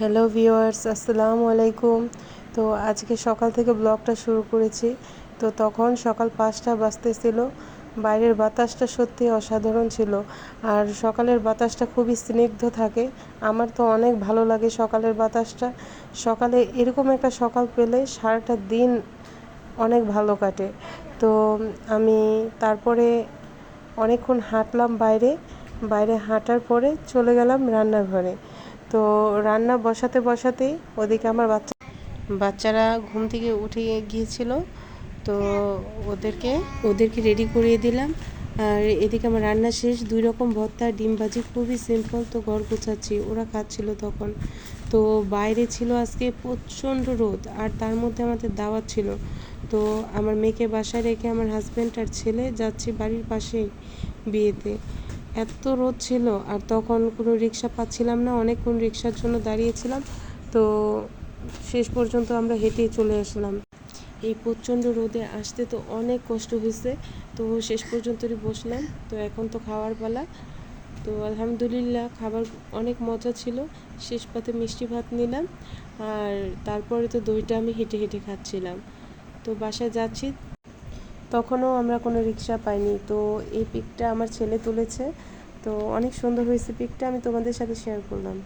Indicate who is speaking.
Speaker 1: Hello viewers, আসসালামু আলাইকুম। তো আজকে সকাল থেকে ব্লগটা শুরু করেছি। তো তখন সকাল পাঁচটা বাজতেছিল বাইরের বাতাসটা সত্যি অসাধারণ ছিল। আর সকালের বাতাসটা খুবই স্নিগ্ধ থাকে। আমার তো অনেক ভালো লাগে সকালের বাতাসটা। সকালে এরকম একটা সকাল পেলে সারাটা দিন অনেক ভালো কাটে। তো আমি তারপরে অনেকক্ষণ হাঁটলাম বাইরে। বাইরে হাঁটার পরে চলে গেলাম রান্নাঘরে। তো রান্না বসাতে বসাতেই ওদিকে আমার বাচ্চা বাচ্চারা ঘুম থেকে উঠে গিয়েছিল। তো ওদেরকে ওদেরকে রেডি করিয়ে দিলাম। আর এদিকে আমার রান্না শেষ। দুই রকম ভর্তা, ডিম ভাজি, খুবই সিম্পল তো ঘর গোছাচ্ছি। ওরা খাচ্ছিল তখন। তো বাইরে ছিল আজকে প্রচণ্ড রোদ, আর তার মধ্যে আমাদের দাওয়াত ছিল। তো আমার মেয়েকে বাসায় রেখে আমার হাজব্যান্ড আর ছেলে যাচ্ছি বাড়ির পাশেই বিয়েতে। এত রোদ ছিল আর তখন কোনো রিক্সা পাচ্ছিলাম না, অনেকক্ষণ রিক্সার জন্য দাঁড়িয়েছিলাম। তো শেষ পর্যন্ত আমরা হেঁটেই চলে আসলাম। এই প্রচণ্ড রোদে আসতে তো অনেক কষ্ট হয়েছে। তো শেষ পর্যন্তই বসলাম। তো এখন তো খাওয়ার পালা। তো আলহামদুলিল্লাহ খাবার অনেক মজা ছিল। শেষ পাতে মিষ্টি ভাত নিলাম। আর তারপরে তো দইটা আমি হেঁটে হেঁটে খাচ্ছিলাম। তো বাসায় যাচ্ছি। তখনও আমরা কোনো রিক্সা পাইনি। তো এই পিকটা আমার ছেলে তুলেছে। তো অনেক সুন্দর হয়েছে। পিকটা আমি তোমাদের সাথে শেয়ার করলাম।